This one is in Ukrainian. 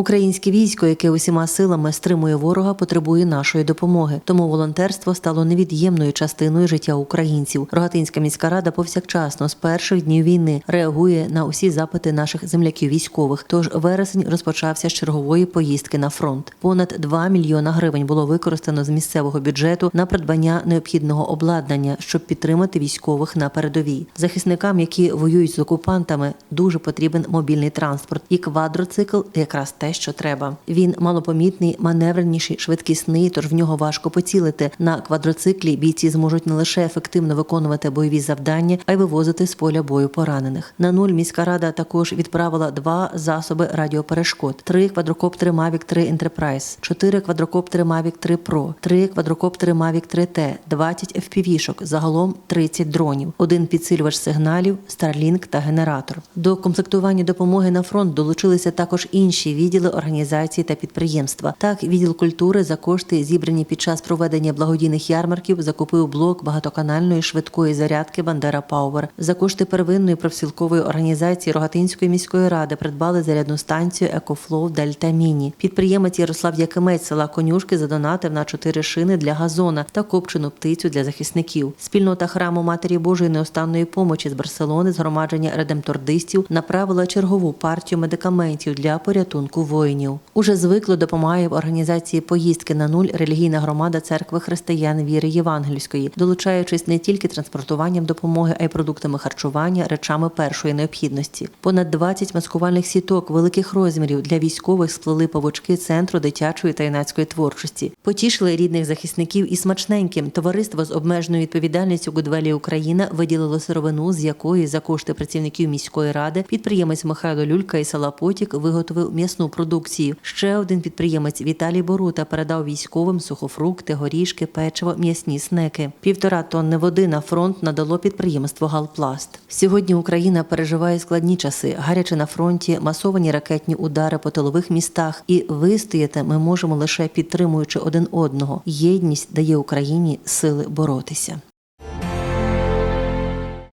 Українське військо, яке усіма силами стримує ворога, потребує нашої допомоги. Тому волонтерство стало невід'ємною частиною життя українців. Рогатинська міська рада повсякчасно з перших днів війни реагує на усі запити наших земляків військових. Тож вересень розпочався з чергової поїздки на фронт. Понад 2 мільйона гривень було використано з місцевого бюджету на придбання необхідного обладнання, щоб підтримати військових на передовій. Захисникам, які воюють з окупантами, дуже потрібен мобільний транспорт, і квадроцикл якраз те, що треба. Він малопомітний, маневреніший, швидкісний, тож в нього важко поцілити. На квадроциклі бійці зможуть не лише ефективно виконувати бойові завдання, а й вивозити з поля бою поранених. На нуль міська рада також відправила два засоби радіоперешкод: три квадрокоптери Mavic 3 Enterprise, чотири квадрокоптери Mavic 3 Pro, три квадрокоптери Mavic 3T, 20 FPV-шок, загалом 30 дронів, один підсилювач сигналів, Starlink та генератор. До комплектування допомоги на фронт долучилися також інші відділи організації та підприємства. Так, відділ культури за кошти, зібрані під час проведення благодійних ярмарків, закупив блок багатоканальної швидкої зарядки Бандера Пауер. За кошти первинної профспілкової організації Рогатинської міської ради придбали зарядну станцію Екофлоу Дельта Міні. Підприємець Ярослав Якимець села Конюшки задонатив на чотири шини для газона та копчену птицю для захисників. Спільнота храму Матері Божої неостанної помочі з Барселони згромадження редемтордистів направила чергову партію медикаментів для порятунку воїнів. Уже звикло допомагає в організації поїздки на нуль релігійна громада церкви християн віри Євангельської, долучаючись не тільки транспортуванням допомоги, а й продуктами харчування, речами першої необхідності. Понад 20 маскувальних сіток великих розмірів для військових сплели павучки центру дитячої та юнацької творчості. Потішили рідних захисників і смачненьким. Товариство з обмеженою відповідальністю Гудвелі Україна виділило сировину, з якої за кошти працівників міської ради підприємець Михайло Люлька і села Потік виготовив м'ясну продукцію. Ще один підприємець Віталій Борута передав військовим сухофрукти, горішки, печиво, м'ясні снеки. Півтора тонни води на фронт надало підприємство Галпласт. Сьогодні Україна переживає складні часи, гаряче на фронті, масовані ракетні удари по тилових містах. І вистояти ми можемо лише підтримуючи один одного. Єдність дає Україні сили боротися.